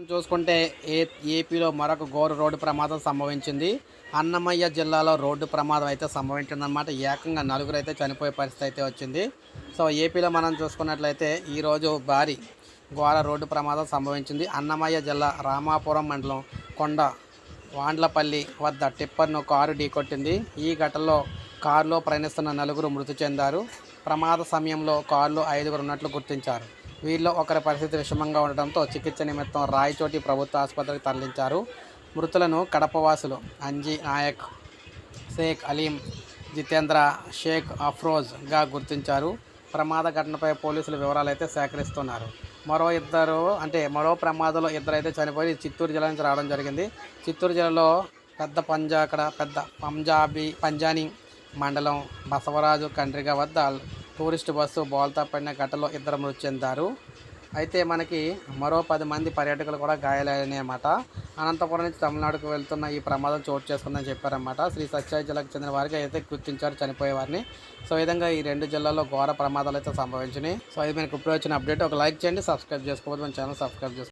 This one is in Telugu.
మనం చూసుకుంటే ఏ ఏపీలో మరొక ఘోర రోడ్డు ప్రమాదం సంభవించింది. అన్నమయ్య జిల్లాలో రోడ్డు ప్రమాదం అయితే సంభవించిందనమాట ఏకంగా నలుగురు అయితే చనిపోయే పరిస్థితి అయితే వచ్చింది. సో ఏపీలో మనం చూసుకున్నట్లయితే ఈరోజు భారీ ఘోర రోడ్డు ప్రమాదం సంభవించింది. అన్నమయ్య జిల్లా రామాపురం మండలం కొండ వాండ్లపల్లి వద్ద టిప్పర్ను కారు ఢీకొట్టింది. ఈ ఘటనలో కారులో ప్రయాణిస్తున్న నలుగురు మృతి చెందారు. ప్రమాద సమయంలో కారులో ఐదుగురు ఉన్నట్లు గుర్తించారు. వీరిలో ఒకరి పరిస్థితి విషమంగా ఉండడంతో చికిత్స నిమిత్తం రాయచోటి ప్రభుత్వ ఆసుపత్రికి తరలించారు మృతులను కడపవాసులు అంజీ నాయక్ షేక్ అలీం జితేంద్ర షేక్ అఫ్రోజ్గా గుర్తించారు. ప్రమాద ఘటనపై పోలీసులు వివరాలు అయితే సేకరిస్తున్నారు. మరో ఇద్దరు అంటే మరో ప్రమాదంలో ఇద్దరు అయితే చనిపోయి చిత్తూరు జిల్లా నుంచి రావడం జరిగింది. చిత్తూరు జిల్లాలో పెద్ద పంజా అక్కడ పెద్ద పంజాబీ పంజానీ మండలం బసవరాజు కండ్రిగ వద్ద టూరిస్ట్ బస్సు బోల్తా పడిన ఘటనలో ఇద్దరు మృతి చెందారు. అయితే మనకి మరో పది మంది పర్యాటకులు కూడా గాయాలయ్యాయన్నమాట. అనంతపురం నుంచి తమిళనాడుకు వెళ్తున్న ఈ ప్రమాదం చోటు చేసుకుందని చెప్పారన్నమాట. శ్రీ సత్యాయి జిల్లాకు చెందిన వారికి అయితే గుర్తించారు చనిపోయేవారిని సో విధంగా ఈ రెండు జిల్లాల్లో ఘోర ప్రమాదాలు అయితే సంభవించినాయి. సో ఇది మనకు ఇప్పుడు వచ్చిన అప్డేట్. ఒక లైక్ చేయండి సబ్స్క్రైబ్ చేసుకోవద్దు. మన ఛానల్ సబ్స్క్రైబ్ చేసుకోండి.